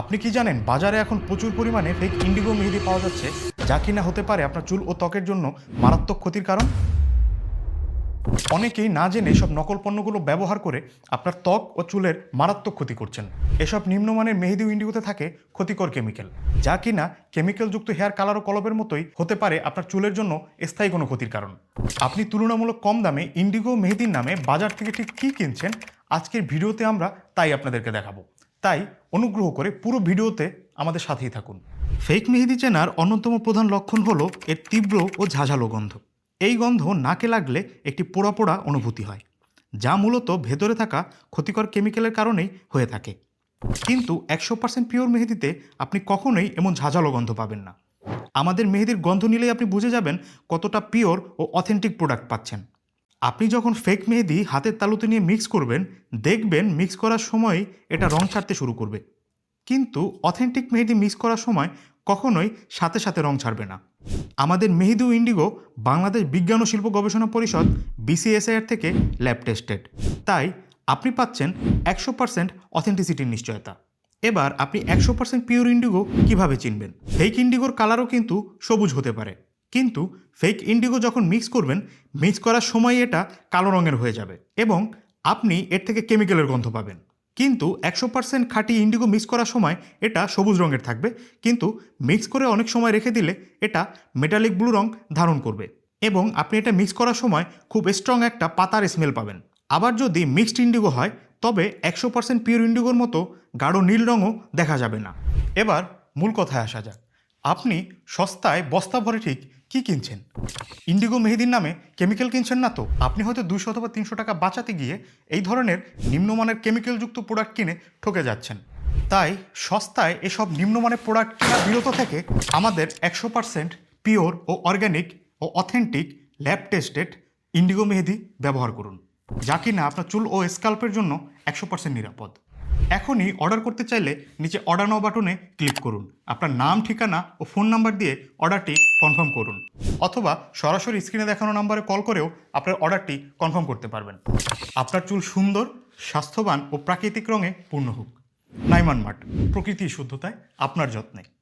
আপনি কি জানেন বাজারে এখন প্রচুর পরিমাণে ফেক ইন্ডিগো মেহেদি পাওয়া যাচ্ছে, যা কিনা হতে পারে আপনার চুল ও ত্বকের জন্য মারাত্মক ক্ষতির কারণ? অনেকেই না জেনে এসব নকল পণ্যগুলো ব্যবহার করে আপনার ত্বক ও চুলের মারাত্মক ক্ষতি করছেন। এসব নিম্নমানের মেহেদি ইন্ডিগোতে থাকে ক্ষতিকর কেমিক্যাল যা কিনা কেমিক্যালযুক্ত হেয়ার কালার ও কলবের মতোই হতে পারে আপনার চুলের জন্য স্থায়ী কোনো ক্ষতির কারণ। আপনি তুলনামূলক কম দামে ইন্ডিগো মেহেদির নামে বাজার থেকে ঠিক কী কিনছেন? আজকের ভিডিওতে আমরা তাই আপনাদেরকে দেখাবো। তাই অনুগ্রহ করে পুরো ভিডিওতে আমাদের সাথেই থাকুন। ফেক মেহেদি চেনার অন্যতম প্রধান লক্ষণ হলো এর তীব্র ও ঝাঝালো গন্ধ। এই গন্ধ নাকে লাগলে একটি পোড়া পোড়া অনুভূতি হয়, যা মূলত ভেতরে থাকা ক্ষতিকর কেমিক্যালের কারণেই হয়ে থাকে। কিন্তু একশো পার্সেন্ট পিওর মেহেদিতে আপনি কখনোই এমন ঝাঁঝালো গন্ধ পাবেন না। আমাদের মেহেদির গন্ধ নিলেই আপনি বুঝে যাবেন কতটা পিওর ও অথেন্টিক প্রোডাক্ট পাচ্ছেন। আপনি যখন ফেক মেহেদি হাতের তালুতে নিয়ে মিক্স করবেন, দেখবেন মিক্স করার সময় এটা রং ছাড়তে শুরু করবে। কিন্তু অথেন্টিক মেহেদি মিক্স করার সময় কখনোই সাথে সাথে রং ছাড়বে না। আমাদের মেহেদি ইন্ডিগো বাংলাদেশ বিজ্ঞান ও শিল্প গবেষণা পরিষদ বিসিএসআইআর থেকে ল্যাব টেস্টেড তাই আপনি পাচ্ছেন একশো পার্সেন্ট অথেন্টিসিটির নিশ্চয়তা। এবার আপনি একশো পার্সেন্ট পিওর ইন্ডিগো কীভাবে চিনবেন? ফেক ইন্ডিগোর কালারও কিন্তু সবুজ হতে পারে। কিন্তু ফেক ইন্ডিগো যখন মিক্স করবেন মিক্স করার সময় এটা কালো রঙের হয়ে যাবে এবং আপনি এর থেকে কেমিক্যালের গন্ধ পাবেন। কিন্তু একশো পার্সেন্ট খাঁটি ইন্ডিগো মিক্স করার সময় এটা সবুজ রঙের থাকবে। কিন্তু মিক্স করে অনেক সময় রেখে দিলে এটা মেটালিক ব্লু রং ধারণ করবে এবং আপনি এটা মিক্স করার সময় খুব স্ট্রং একটা পাতার স্মেল পাবেন। আবার যদি মিক্সড ইন্ডিগো হয়, তবে একশো পার্সেন্ট পিওর ইন্ডিগোর মতো গাঢ় নীল রঙও দেখা যাবে না। এবার মূল কথায় আসা যাক। আপনি সস্তায় বস্তা ভরে ঠিক কি কিনছেন? ইন্ডিগো মেহেদির নামে কেমিক্যাল কিনছেন না তো? আপনি হয়তো দুশো অথবা তিনশো টাকা বাঁচাতে গিয়ে এই ধরনের নিম্নমানের কেমিক্যালযুক্ত প্রোডাক্ট কিনে ঠকে যাচ্ছেন। তাই সস্তায় এসব নিম্নমানের প্রোডাক্ট কেনা বিরত থেকে আমাদের একশো পার্সেন্ট পিওর ও অর্গ্যানিক ও অথেন্টিক ল্যাব টেস্টেড ইন্ডিগো মেহেদি ব্যবহার করুন। যা কিনা আপনার চুল ও স্কাল্পের জন্য একশো পার্সেন্ট নিরাপদ। এখনই অর্ডার করতে চাইলে নিচে অর্ডার নাও বাটনে ক্লিক করুন। আপনার নাম, ঠিকানা ও ফোন নাম্বার দিয়ে অর্ডারটি কনফার্ম করুন। অথবা সরাসরি স্ক্রিনে দেখানো নাম্বারে কল করেও আপনার অর্ডারটি কনফার্ম করতে পারবেন। আপনার চুল সুন্দর, স্বাস্থ্যবান ও প্রাকৃতিক রঙে পূর্ণ হোক। নাইমান মাঠ প্রকৃতির শুদ্ধতায় আপনার যত্নে।